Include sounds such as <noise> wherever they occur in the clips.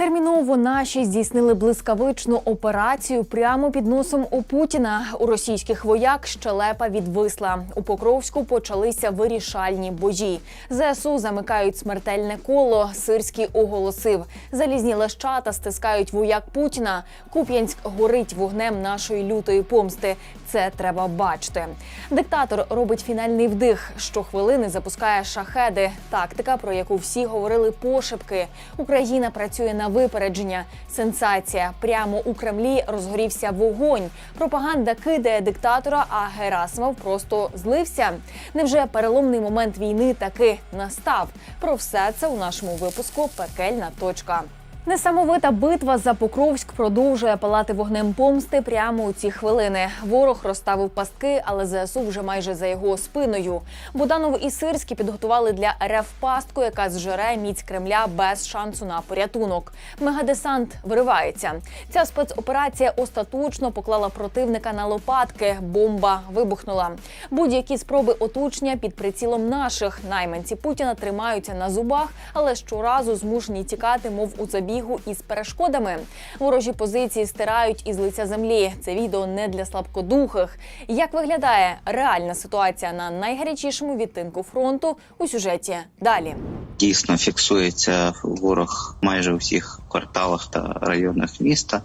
ter Терміново наші здійснили блискавичну операцію прямо під носом у Путіна. У російських вояк щелепа відвисла. У Покровську почалися вирішальні бої. ЗСУ замикають смертельне коло. Сирський оголосив. Залізні лещата стискають вояк Путіна. Куп'янськ горить вогнем нашої лютої помсти. Це треба бачити. Диктатор робить фінальний вдих. Щохвилини запускає шахеди. Тактика, про яку всі говорили пошепки. Україна працює на випередження. Сенсація. Прямо у Кремлі розгорівся вогонь. Пропаганда кидає диктатора, а Герасимов просто злився. Невже переломний момент війни таки настав? Про все це у нашому випуску Пекельна точка. Несамовита битва за Покровськ продовжує палати вогнем помсти прямо у ці хвилини. Ворог розставив пастки, але ЗСУ вже майже за його спиною. Буданов і Сирський підготували для РФ пастку, яка зжере міць Кремля без шансу на порятунок. Мегадесант виривається. Ця спецоперація остаточно поклала противника на лопатки. Бомба вибухнула. Будь-які спроби оточення під прицілом наших найманці Путіна тримаються на зубах, але щоразу змушені тікати, мов у забігу із перешкодами. Ворожі позиції стирають із лиця землі. Це відео не для слабкодухих. Як виглядає реальна ситуація на найгарячішому відтинку фронту у сюжеті далі. Дійсно фіксується ворог майже у всіх кварталах та районах міста.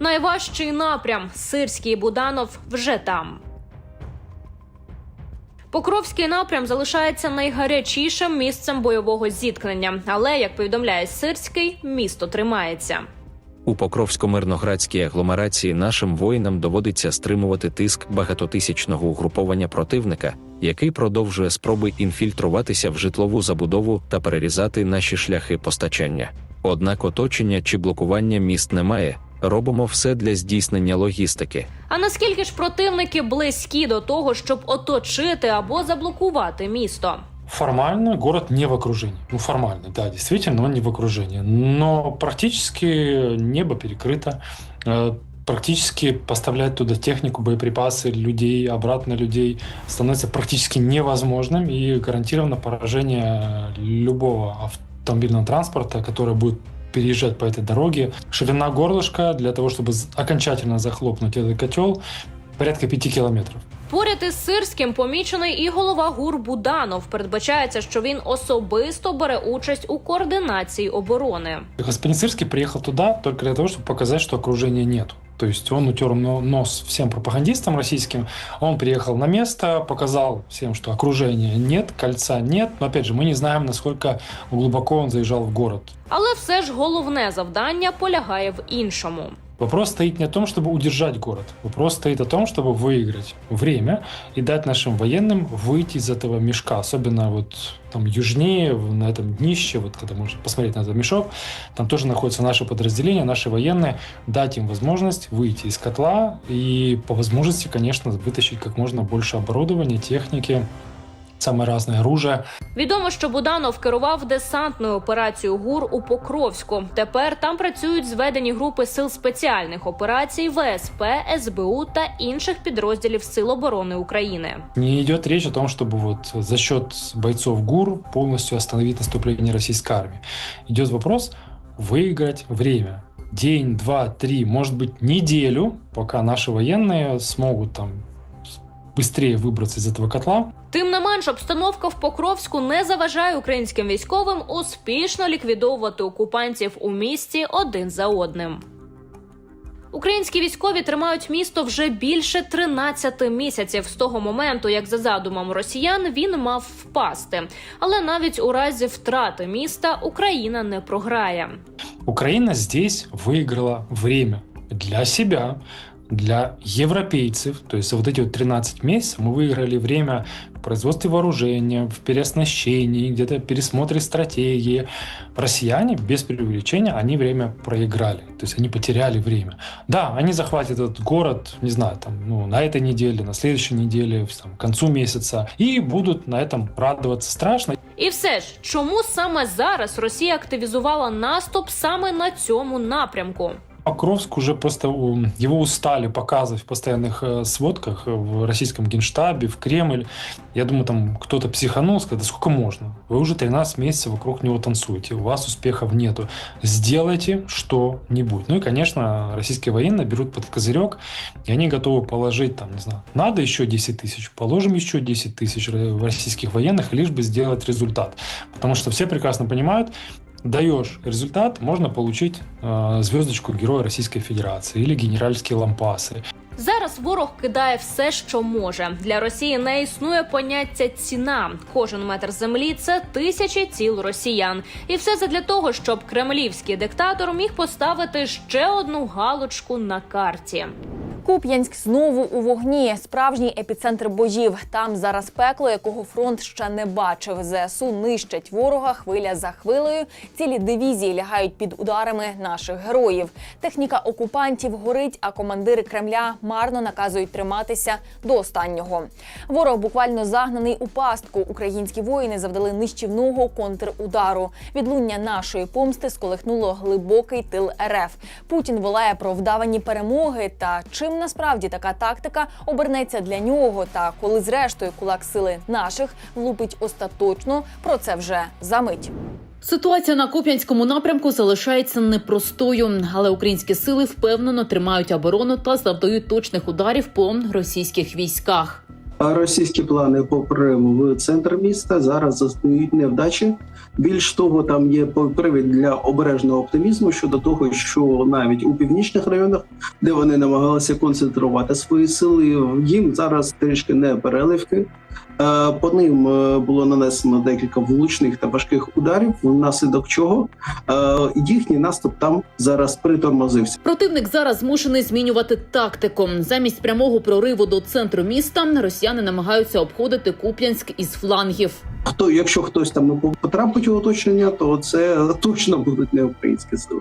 Найважчий напрям Сирський Буданов вже там. Покровський напрям залишається найгарячішим місцем бойового зіткнення, але як повідомляє Сирський, місто тримається. У Покровсько-мирноградській агломерації нашим воїнам доводиться стримувати тиск багатотисячного угруповання противника, який продовжує спроби інфільтруватися в житлову забудову та перерізати наші шляхи постачання. Однак оточення чи блокування міст немає Робимо все для здійснення логістики. А наскільки ж противники близькі до того, щоб оточити або заблокувати місто? Формально город не в окружении. Ну, формально, да, действительно, он не в окружении. Но практически небо перекрыто. Э, Практически поставлять туда технику, боеприпасы, людей, обратно людей становится практически невозможным и гарантировано поражение любого автомобильного транспорта, который будет переезжать по этой дороге. Ширина горлышка для того, чтобы з- окончательно захлопнуть этот котел, порядка 5 километров. Поряд із Сирським помічений і голова ГУР Буданов. Передбачається, що він особисто бере участь у координації оборони. Господин Сырский приехал туда только для того, чтобы показать, что окружения нету. То есть он утер нос всем пропагандистам российским. Он приехал на место, показал всем, что окружения нет, кольца нет. Но опять же, мы не знаем, насколько глубоко он заезжал в город. Але все ж головне завдання полягає в іншому. Вопрос стоит не о том, чтобы удержать город. Вопрос стоит о том, чтобы выиграть время и дать нашим военным выйти из этого мешка. Особенно вот там южнее, на этом днище, вот когда можно посмотреть на этот мешок, там тоже находятся наши подразделения, наши военные. Дать им возможность выйти из котла и по возможности, конечно, вытащить как можно больше оборудования, техники, самое разное оружие. Відомо, що Буданов керував десантною операцією ГУР у Покровську. Тепер там працюють зведені групи сил спеціальних операцій ВСП, СБУ та інших підрозділів Сил оборони України. Не идет речь о том, чтобы вот за счет бойцов ГУР полностью остановить наступление российской армии. Идет вопрос выиграть время. День, два, три, может быть, неделю, пока наши военные смогут там быстрее выбраться из этого котла. Тим не менш, обстановка в Покровську не заважає українським військовим успішно ліквідовувати окупантів у місті один за одним. Українські військові тримають місто вже більше 13 місяців з того моменту, як за задумом росіян він мав впасти. Але навіть у разі втрати міста Україна не програє. Украина здесь выиграла время для себя, для европейцев. То есть за вот эти вот 13 месяцев мы выиграли время в производстве вооружения, в переоснащении, где-то пересмотре стратегии. Россияне, без преувеличения, они время проиграли. То есть они потеряли время. Да, они захватят этот город, не знаю, там, ну, на этой неделе, на следующей неделе, там, к концу месяца, и будут на этом радоваться страшно. І все ж, чому саме зараз Росія активізувала наступ саме на цьому напрямку? Покровск уже просто его устали показывать в постоянных э, сводках э, в российском генштабе, в Кремль. Я думаю, там кто-то психанул, сказал, да сколько можно? Вы уже 13 месяцев вокруг него танцуете, у вас успехов нету. Сделайте что-нибудь. Ну и, конечно, российские военные берут под козырек, и они готовы положить, там, не знаю, надо еще 10 тысяч, положим еще 10 тысяч российских военных, лишь бы сделать результат. Потому что все прекрасно понимают, даешь результат, можно получить э, звездочку Героя Российской Федерации или генеральские лампасы. Зараз ворог кидає все, що може. Для Росії не існує поняття ціна. Кожен метр землі це тисячі тіл росіян. І все це для того, щоб кремлівський диктатор міг поставити ще одну галочку на карті. Куп'янськ знову у вогні. Справжній епіцентр боїв. Там зараз пекло, якого фронт ще не бачив. ЗСУ нищать ворога хвиля за хвилею. Цілі дивізії лягають під ударами наших героїв. Техніка окупантів горить, а командири Кремля марно наказують триматися до останнього. Ворог буквально загнаний у пастку. Українські воїни завдали нищівного контрудару. Відлуння нашої помсти сколихнуло глибокий тил РФ. Путін волає про вдавані перемоги. Та чим насправді така тактика обернеться для нього? Та коли зрештою кулак сили наших влупить остаточно, про це вже за мить. Ситуація на Куп'янському напрямку залишається непростою, але українські сили впевнено тримають оборону та завдають точних ударів по російських військах. Російські плани по прориву в центр міста зараз застають невдачі. Більш того, там є привід для обережного оптимізму щодо того, що навіть у північних районах, де вони намагалися концентрувати свої сили, їм зараз трішки не переливки. Е, По ним е, було нанесено декілька влучних та важких ударів, внаслідок чого е, їхній наступ там зараз притормозився. Противник зараз змушений змінювати тактику. Замість прямого прориву до центру міста росіяни намагаються обходити Куп'янськ із флангів. Хто, якщо хтось там не потрапить у оточення, то це точно будуть не українські сили.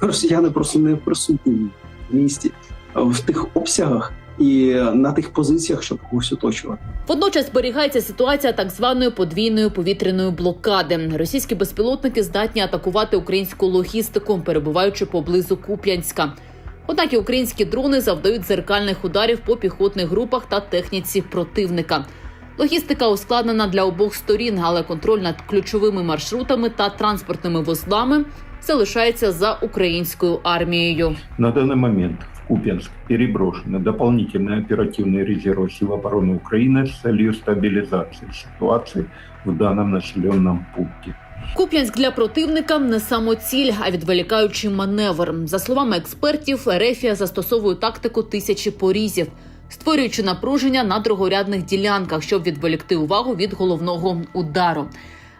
Росіяни просто не присутні в місті в тих обсягах і на тих позиціях, щоб когось оточувати. Водночас зберігається ситуація так званої подвійної повітряної блокади. Російські безпілотники здатні атакувати українську логістику, перебуваючи поблизу Куп'янська. Однак і українські дрони завдають зеркальних ударів по піхотних групах та техніці противника. Логістика ускладнена для обох сторін, але контроль над ключовими маршрутами та транспортними вузлами залишається за українською армією. На данный момент в Купянск переброшены дополнительные оперативные резервы сил обороны Украины с целью стабилизации ситуации в данном населенном пункте. Куп'янськ для противника не самоціль, а відволікаючий маневр. За словами експертів, Ерефія застосовує тактику тисячі порізів, створюючи напруження на другорядних ділянках, щоб відволікти увагу від головного удару.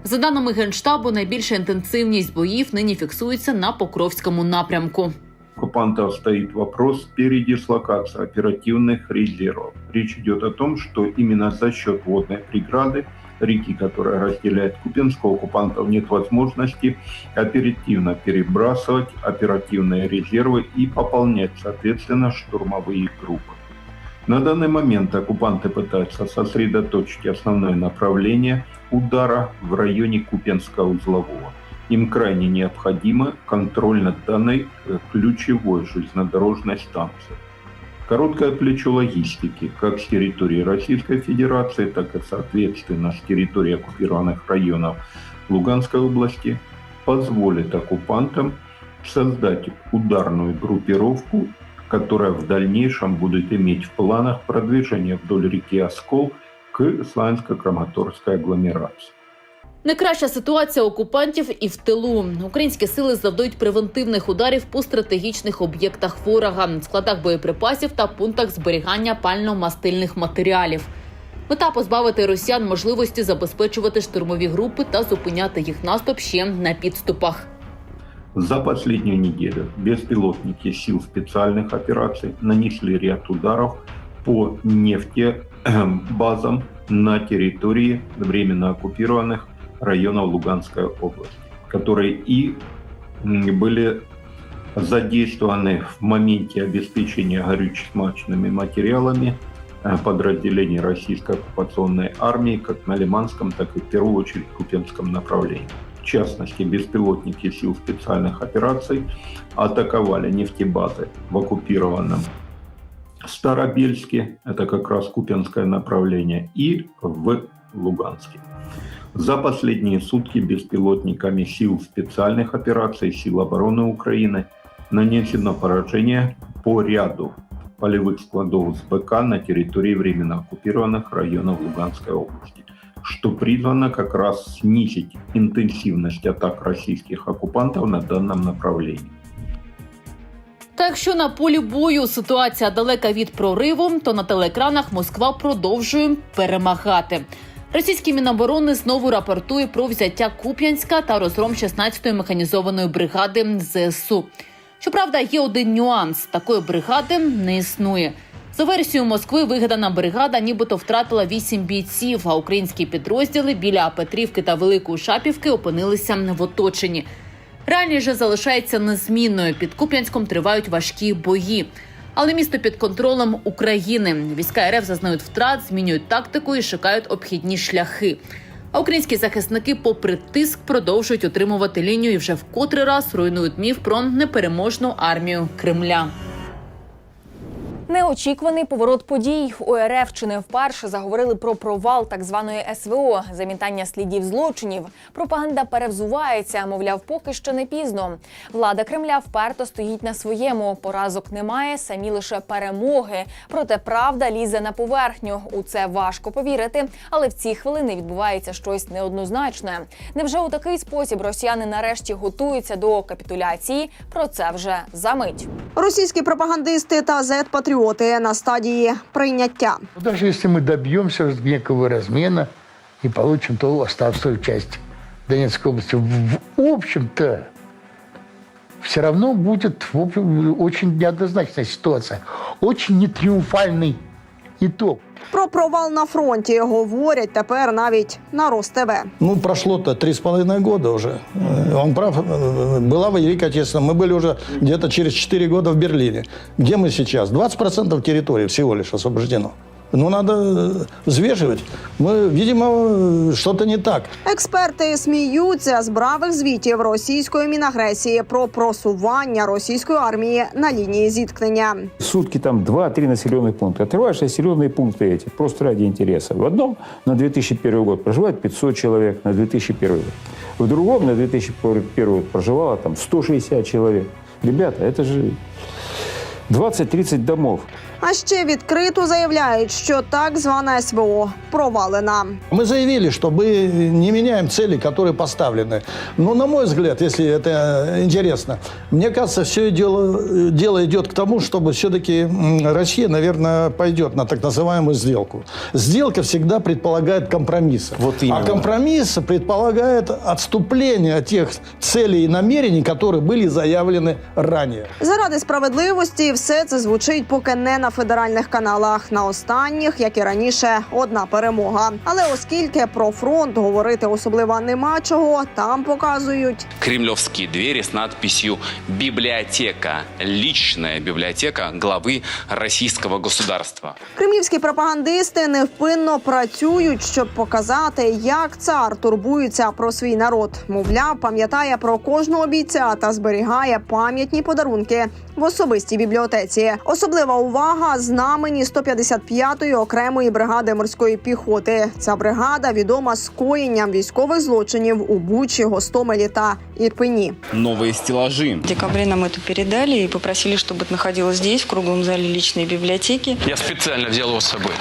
За даними генштабу, найбільша інтенсивність боїв нині фіксується на Покровському напрямку. Оккупантов стоит вопрос передислокации оперативных резервов. Речь идет о том, что именно за счет водной преграды реки, которая разделяет Купинск, у оккупантов нет возможности оперативно перебрасывать оперативные резервы и пополнять, соответственно, штурмовые группы. На данный момент оккупанты пытаются сосредоточить основное направление удара в районе Купенска узлового. Им крайне необходимо контроль над данной э, ключевой железнодорожной станцией. Короткое плечо логистики как с территории Российской Федерации, так и, соответственно, с территории оккупированных районов Луганской области позволит оккупантам создать ударную группировку, которая в дальнейшем будет иметь в планах продвижение вдоль реки Оскол к Славянско-Краматорской агломерации. Не ситуація окупантів і в тилу. Українські сили завдають превентивних ударів по стратегічних об'єктах ворога, складах боєприпасів та пунктах зберігання пально-мастильних матеріалів. Мета позбавити росіян можливості забезпечувати штурмові групи та зупиняти їх наступ ще на підступах. За последнюю неделю беспилотники сил специальных операций нанесли ряд ударов по нефтебазам на территории временно оккупированных районов Луганской области, которые и были задействованы в моменте обеспечения горюче-смачными материалами э, подразделений российской оккупационной армии как на Лиманском, так и в первую очередь Купенском направлении. Частности беспилотники сил специальных операций, атаковали нефтебазы в оккупированном Старобельске, это как раз Купинское направление, и в Луганске. За последние сутки беспилотниками сил специальных операций сил обороны Украины нанесено поражение по ряду полевых складов с БК на территории временно оккупированных районов Луганской области, что призвано как раз снизить интенсивность атак российских оккупантов на данном направлении. Та якщо на полі бою ситуація далека від прориву, то на телеекранах Москва продовжує перемагати. Російський міноборони знову рапортує про взяття Куп'янська та розгром 16-ї механізованої бригади ЗСУ. Щоправда, є один нюанс: такої бригади не існує. За версією Москви, вигадана бригада нібито втратила вісім бійців, а українські підрозділи біля Петрівки та Великої Шапівки опинилися в оточенні. Реальність же залишається незмінною. Під Куп'янськом тривають важкі бої. Але місто під контролем України. Війська РФ зазнають втрат, змінюють тактику і шукають обхідні шляхи. А українські захисники, попри тиск, продовжують утримувати лінію і вже в котрий раз руйнують міф про непереможну армію Кремля. Неочікуваний поворот подій у РФ чи не вперше заговорили про провал так званої СВО, замітання слідів злочинів. Пропаганда перевзувається, мовляв, поки що не пізно. Влада Кремля вперто стоїть на своєму. Поразок немає, самі лише перемоги. Проте правда лізе на поверхню. У це важко повірити, але в ці хвилини відбувається щось неоднозначне. Невже у такий спосіб росіяни нарешті готуються до капітуляції? Про це вже за мить. Російські пропагандисти та зет-патріоти на стадії прийняття. Даже если мы добьемся некого размена и получим ту оставшую часть Донецкой области, в, в общем-то, все равно будет в общем, очень неоднозначная ситуация, очень нетриумфальный итог. Про провал на фронті говорять тепер навіть на РосТВ. Ну, прошло-то три с половиной года уже. Э, Он прав. э, Была Великая Отечественная. Мы были уже где-то через 4 года в Берлине. Где мы сейчас? 20% территории всего лишь освобождено. Ну, надо э, взвешивать. Мы, видимо, э, что-то не так. Експерти сміються з бравих звітів російської мінагресії про просування російської армії на лінії зіткнення. Сутки там 2-3 населенных пункта. Отрываешь населенные пункты эти, просто ради интереса. В одном на 2001 год проживает 500 человек, на 2001 год. В другом на 2001 год проживало там 160 человек. Ребята, это же 20-30 домов. А ще відкрито заявляють, що так звана СВО провалена. Мы заявили, что мы не меняем цели, которые поставлены. Но, на мой взгляд, если это интересно, мне кажется, все дело, дело идет к тому, чтобы все-таки Россия, наверное, пойдет на так называемую сделку. Сделка всегда предполагает компромиссы. Вот а именно. компромисс предполагает отступление от тех целей и намерений, которые были заявлены ранее. Заради справедливості все це звучить поки не на федеральних каналах. На останніх, як і раніше, одна перемога. Але оскільки про фронт говорити особливо нема чого, там показують кремлевские двери с надписью «Библиотека». Личная библиотека главы российского государства. Кремлівські пропагандисти невпинно працюють, щоб показати, як цар турбується про свій народ. Мовляв, пам'ятає про кожного бійця та зберігає пам'ятні подарунки в особистій бібліотеці. Особлива увага знамені 155-ї окремої бригади морської піхоти. Ця бригада відома скоєнням військових злочинів у Бучі, Гостомелі та Ірпені. Новые стеллажи. В декабре нам это передали и попросили, чтобы это находилось здесь, в круглом зале личной библиотеки. Я специально взял его с собой.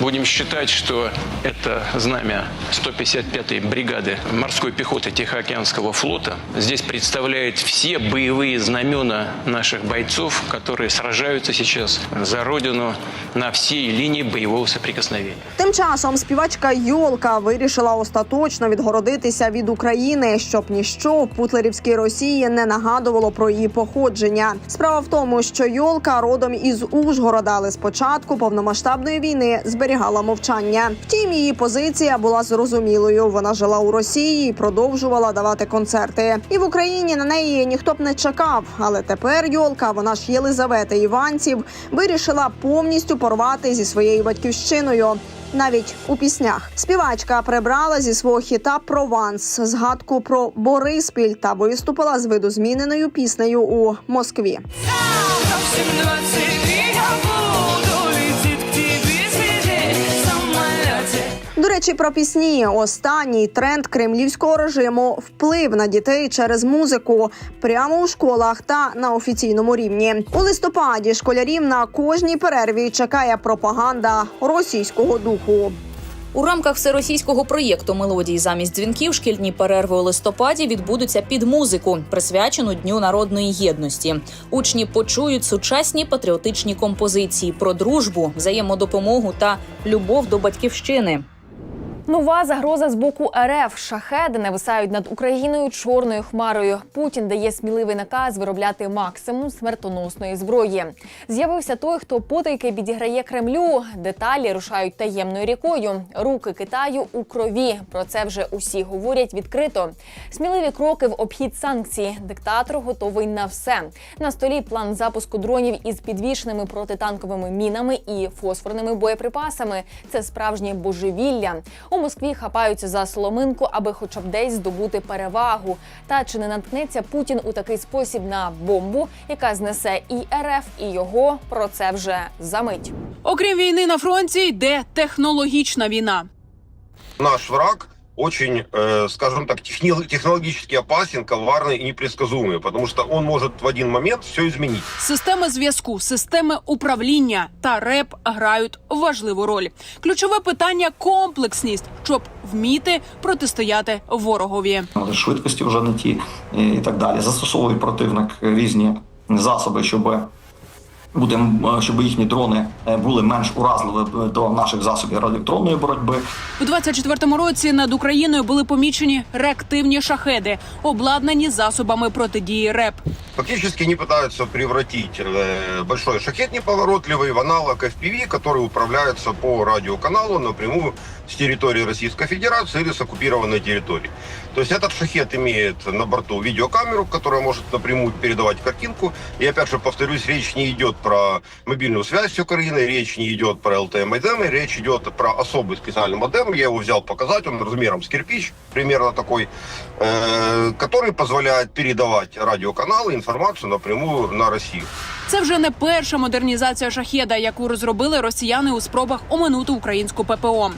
Будем считать, что это знамя 155-й бригады морской пехоты Тихоокеанского флота. Здесь представляет все боевые знамена наших бойцов, которые сражаются сейчас за родину на всей линии боевого соприкосновения. Тим часом співачка Йолка вирішила остаточно відгородитися від України, щоб ніщо в путлерівській Росії не нагадувало про її походження. Справа в тому, що Йолка родом із Ужгорода, але спочатку повномасштабної війни зберігала мовчання. Втім, її позиція була зрозумілою. Вона жила у Росії і продовжувала давати концерти. І в Україні на неї ніхто б не чекав. Але тепер Йолка, вона ж Єлизавета Іванців, вирішила повністю порвати зі своєю батьківщиною. навіть у піснях. Співачка прибрала зі свого хіта Прованс згадку про Бориспіль та виступила з видозміненою піснею у Москві. До речі, про пісні останній тренд кремлівського режиму вплив на дітей через музику прямо у школах та на офіційному рівні. У листопаді школярів на кожній перерві чекає пропаганда російського духу. У рамках всеросійського проєкту мелодії замість дзвінків шкільні перерви у листопаді відбудуться під музику, присвячену Дню народної єдності. Учні почують сучасні патріотичні композиції про дружбу, взаємодопомогу та любов до батьківщини. Нова загроза з боку РФ. Шахеди нависають над Україною чорною хмарою. Путін дає сміливий наказ виробляти максимум смертоносної зброї. З'явився той, хто потайки підіграє Кремлю. Деталі рушають таємною рікою. Руки Китаю у крові. Про це вже усі говорять відкрито. Сміливі кроки в обхід санкцій. Диктатор готовий на все. На столі план запуску дронів із підвішеними протитанковими мінами і фосфорними боєприпасами. Це справжнє божевілля. У Москві хапаються за соломинку, аби хоча б десь здобути перевагу. Та чи не наткнеться Путін у такий спосіб на бомбу, яка знесе і РФ, і його про це вже за мить. Окрім війни на фронті, йде технологічна війна. Наш враг очень, э, скажем так, техни- технологически опасен, коварный и непредсказуемый, потому что он может в один момент все изменить. Системи зв'язку, системи управління та РЕП грають важливу роль. Ключове питання комплексність, щоб вміти протистояти ворогові. швидкості вже не ті е, і так далі. Застосовує противник різні засоби, щоб буде щоб їхні дрони е, були менш уразливі до наших засобів радіоелектронної боротьби. У 24-му році над Україною були помічені реактивні шахеди, обладнані засобами протидії РЕП. Фактически они пытаются превратить э, большой шахет неповоротливый в аналог FPV, который управляется по радиоканалу напрямую с территории Российской Федерации или с оккупированной территории. То есть этот шахет имеет на борту видеокамеру, которая может напрямую передавать картинку. И опять же повторюсь, речь не идет про мобильную связь с Украиной, речь не идет про LTE модемы, речь идет про особый специальный модем. Я его взял показать, он размером с кирпич, примерно такой, э, который позволяет передавать радиоканалы, інформацію напряму на Росію. Це вже не перша модернізація шахеда, яку розробили росіяни у спробах оминути українську ППО.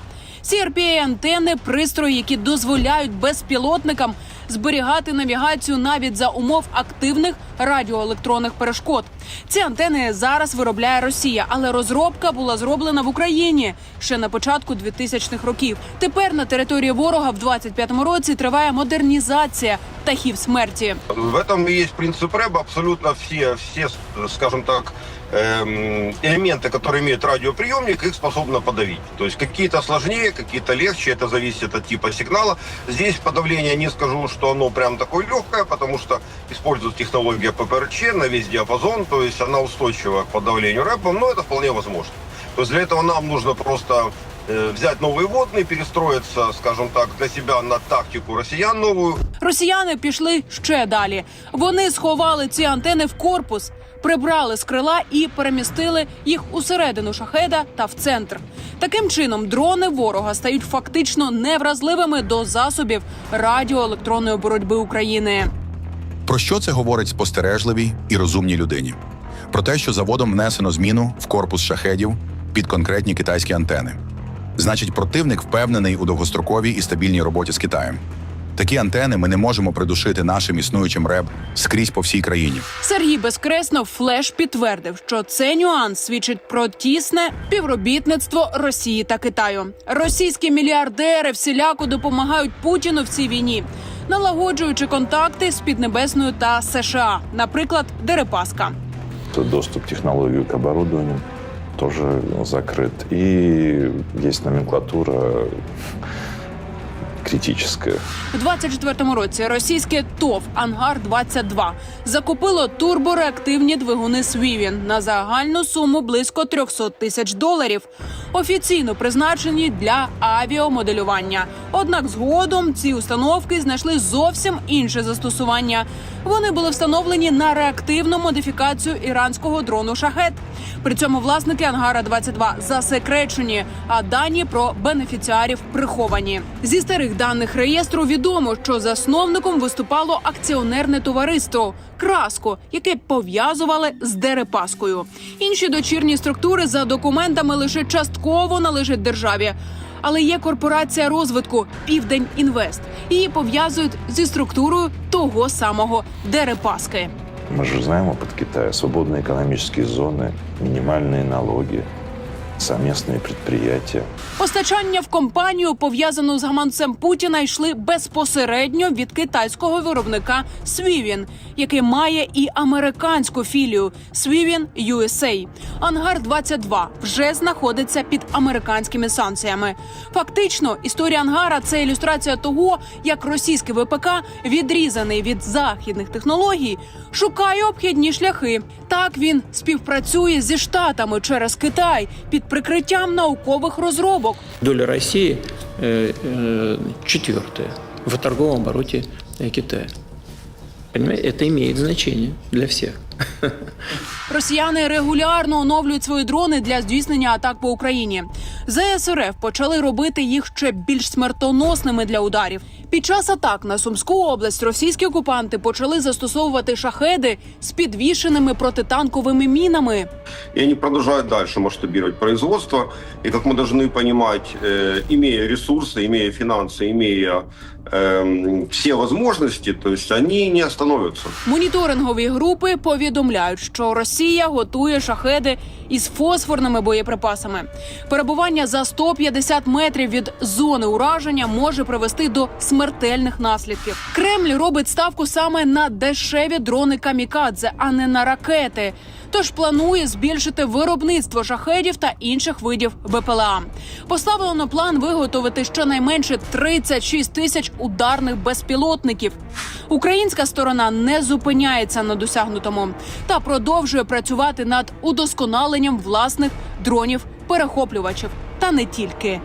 crpa антени пристрої, які дозволяють безпілотникам зберігати навігацію навіть за умов активних радіоелектронних перешкод. Ці антени зараз виробляє Росія, але розробка була зроблена в Україні ще на початку 2000-х років. Тепер на території ворога в 25-му році триває модернізація птахів смерті. В этом и есть принцип рэба. Абсолютно все, все, скажем так, эм, элементы, которые имеют радиоприемник, их способно подавить. То есть какие-то сложнее, какие-то легче, это зависит от типа сигнала. Здесь подавление не скажу, что оно прям такое легкое, потому что используют технология ППРЧ на весь диапазон, то есть она устойчива к подавлению рэпом, но это вполне возможно. То есть для этого нам нужно просто э, взять новые водные, перестроиться, скажем так, для себя на тактику россиян новую, Росіяни пішли ще далі. Вони сховали ці антени в корпус, прибрали з крила і перемістили їх усередину шахеда та в центр. Таким чином, дрони ворога стають фактично невразливими до засобів радіоелектронної боротьби України. Про що це говорить спостережливій і розумній людині? Про те, що заводом внесено зміну в корпус шахедів під конкретні китайські антени. Значить, противник впевнений у довгостроковій і стабільній роботі з Китаєм. Такі антени ми не можемо придушити нашим існуючим РЕБ скрізь по всій країні. Сергій Безкреснов флеш підтвердив, що цей нюанс свідчить про тісне співробітництво Росії та Китаю. Російські мільярдери всіляко допомагають Путіну в цій війні, налагоджуючи контакти з Піднебесною та США, наприклад, Дерипаска. Доступ технологию к оборудованию тоже закрыт. И есть номенклатура, критическое. У 24-му році російське ТОВ Ангар 22 закупило турбореактивні двигуни Свівін на загальну суму близько 300 тисяч доларів, офіційно призначені для авіамоделювання. Однак згодом ці установки знайшли зовсім інше застосування. Вони були встановлені на реактивну модифікацію іранського дрону Шахет. При цьому власники ангара 22 засекречені, а дані про бенефіціарів приховані. Зі старих даних реєстру відомо, що засновником виступало акціонерне товариство Краско, яке пов'язували з Дерипаскою. Інші дочірні структури за документами лише частково належать державі. Але є корпорація розвитку Південь Інвест. Її пов'язують зі структурою того самого Дерипаски. Мы же знаем опыт Китая. Свободные экономические зоны, минимальные налоги, совместные предприятия. Постачання в компанію, пов'язану з гаманцем Путіна, йшли безпосередньо від китайського виробника Свівін, який має і американську філію Свівін USA. Ангар 22 вже знаходиться під американськими санкціями. Фактично, історія ангара це ілюстрація того, як російський ВПК, відрізаний від західних технологій, шукає обхідні шляхи. Так він співпрацює зі штатами через Китай під прикриттям наукових розробок. Доля России э, э, четвертая в торговом обороте э, Китая. Понимаете, это имеет значение для всех. <laughs> Росіяни регулярно оновлюють свої дрони для здійснення атак по Україні. ЗС РФ почали робити їх ще більш смертоносними для ударів. Під час атак на Сумську область російські окупанти почали застосовувати шахеди з підвішеними протитанковими мінами. И они продолжают дальше масштабировать производство. И как мы должны понимать, э, имея ресурсы, имея финансы, имея эм, все возможности, то есть они не остановятся. Моніторингові групи повідомляють, що Росія готує шахеди із фосфорними боєприпасами. Перебування за 150 метрів від зони ураження може привести до смертельних наслідків. Кремль робить ставку саме на дешеві дрони камікадзе, а не на ракети. Тож планує збільшити виробництво шахедів та інших видів БПЛА. Поставлено план виготовити щонайменше 36 тисяч ударних безпілотників. Українська сторона не зупиняється на досягнутому та продовжує працювати над удосконаленням власних дронів перехоплювачів та не тільки.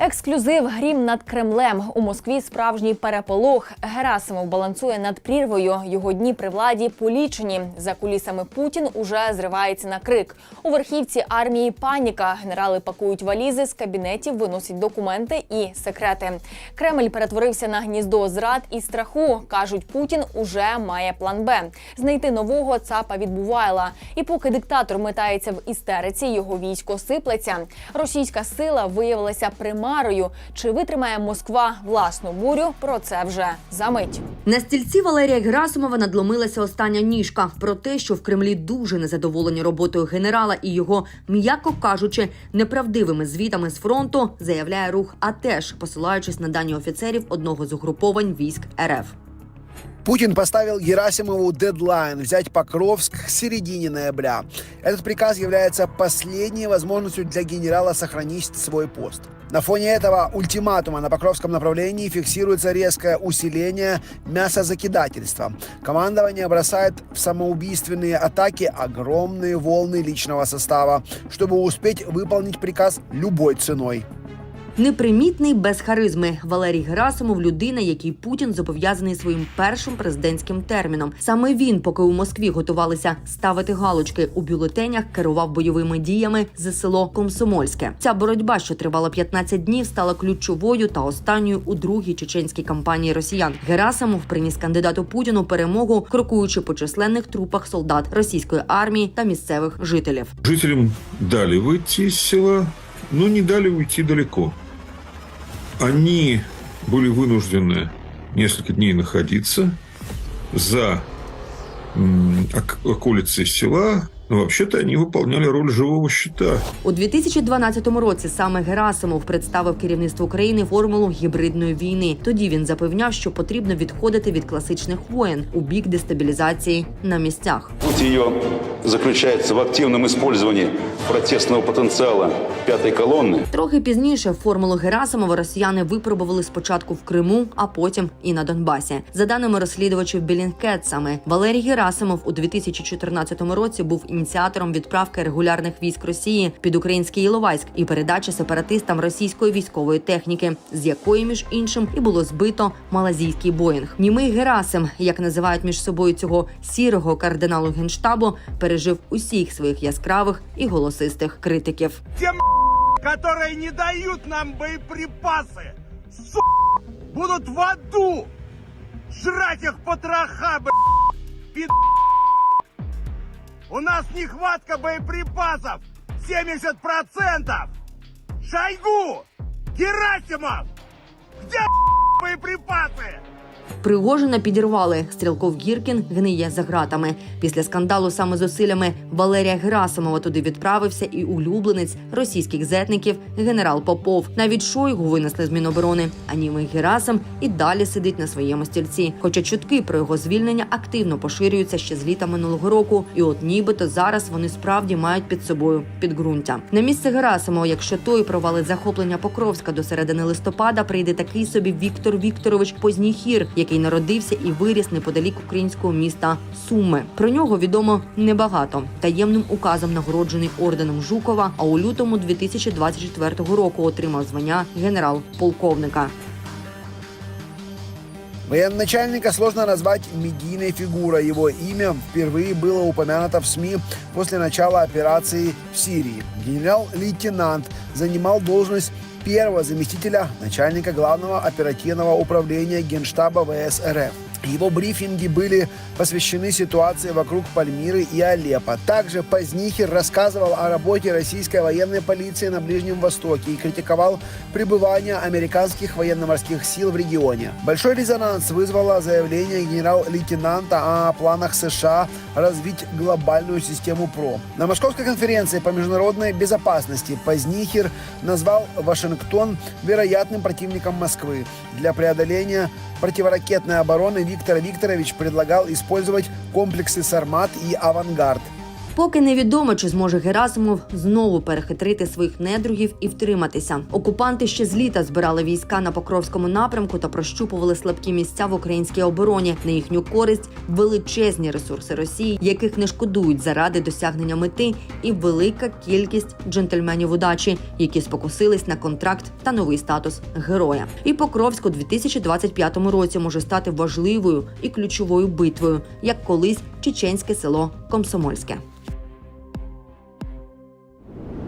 Ексклюзив грім над Кремлем у Москві. Справжній переполох. Герасимов балансує над прірвою. Його дні при владі полічені. За кулісами Путін уже зривається на крик. У верхівці армії паніка. Генерали пакують валізи з кабінетів, виносять документи і секрети. Кремль перетворився на гніздо зрад і страху. кажуть, Путін уже має план Б. Знайти нового цапа відбувайла. І поки диктатор метається в істериці, його військо сиплеться. Російська сила виявилася примарою. Чи витримає Москва власну бурю? Про це вже за мить. На стільці Валерія Герасимова надломилася остання ніжка про те, що в Кремлі дуже незадоволені роботою генерала і його, м'яко кажучи, неправдивими звітами з фронту, заявляє рух. А теж посилаючись на дані офіцерів одного з угруповань військ РФ. Путин поставил Герасимову дедлайн взять Покровск к середине ноября. Этот приказ является последней возможностью для генерала сохранить свой пост. На фоне этого ультиматума на Покровском направлении фиксируется резкое усиление мясозакидательства. Командование бросает в самоубийственные атаки огромные волны личного состава, чтобы успеть выполнить приказ любой ценой. Непримітний без харизми Валерій Герасимов людина, який Путін зобов'язаний своїм першим президентським терміном. Саме він, поки у Москві готувалися ставити галочки у бюлетенях, керував бойовими діями за село Комсомольське. Ця боротьба, що тривала 15 днів, стала ключовою та останньою у другій чеченській кампанії росіян. Герасимов приніс кандидату Путіну перемогу, крокуючи по численних трупах солдат російської армії та місцевих жителів. Жителям дали выйти из села, но не дали уйти далеко. Они были вынуждены несколько дней находиться за м, ок- околицей села, Но вообще-то они выполняли роль живого щита. У 2012 році саме Герасимов представив керівництву України формулу гібридної війни. Тоді він запевняв, що потрібно відходити від класичних воєн у бік дестабілізації на місцях. Суть ее заключается в активном использовании протестного потенциала пятой колонны Трохи пізніше формулу Герасимова росіяни випробували спочатку в Криму, а потім і на Донбасі. За даними розслідувачів Білінкет, саме Валерій Герасимов у 2014 році був ініціатором відправки регулярних військ Росії під український Іловайськ і передачі сепаратистам російської військової техніки, з якої між іншим і було збито малазійський Боїнг. Німий Герасим, як називають між собою цього сірого кардиналу генштабу, пережив усіх своїх яскравих і голосистих критиків. Тем, которые не дают нам боеприпасы, су, будут в аду жрать их потроха, б***ь, пид... У нас нехватка боеприпасов 70%! Шойгу! Герасимов! Где б***ь, боеприпасы? Пригожина підірвали. Стрілков Гіркін гниє за ґратами. Після скандалу саме зусиллями Валерія Герасимова туди відправився і улюбленець російських зетників генерал Попов. Навіть Шойгу винесли з Міноборони. А німий Герасим і далі сидить на своєму стільці. Хоча чутки про його звільнення активно поширюються ще з літа минулого року. І от нібито зараз вони справді мають під собою підґрунтя. На місце Герасимова, якщо той провалить захоплення Покровська до середини листопада, прийде такий собі Віктор Вікторович Позніхір, який народився і виріс неподалік українського міста Суми. Про нього відомо небагато. Таємним указом нагороджений орденом Жукова, а у лютому 2024 року отримав звання генерал-полковника. Военачальника сложно назвать медийной фигурой. Его имя впервые было упомянуто в СМИ после начала операции в Сирии. Генерал-лейтенант занимал должность первого заместителя начальника главного оперативного управления Генштаба ВС РФ. Его брифинги были посвящены ситуации вокруг Пальмиры и Алеппо. Также Позднихер рассказывал о работе российской военной полиции на Ближнем Востоке и критиковал пребывание американских военно-морских сил в регионе. Большой резонанс вызвало заявление генерал-лейтенанта о планах США развить глобальную систему ПРО. На Московской конференции по международной безопасности Позднихер назвал Вашингтон вероятным противником Москвы. Для преодоления противоракетной обороны Виктор Викторович предлагал использовать комплексы «Сармат» и «Авангард». Поки невідомо, чи зможе Герасимов знову перехитрити своїх недругів і втриматися. Окупанти ще з літа збирали війська на Покровському напрямку та прощупували слабкі місця в українській обороні. На їхню користь величезні ресурси Росії, яких не шкодують заради досягнення мети, і велика кількість джентльменів удачі, які спокусились на контракт та новий статус героя. І Покровськ у 2025 році може стати важливою і ключовою битвою, як колись чеченське село Комсомольське.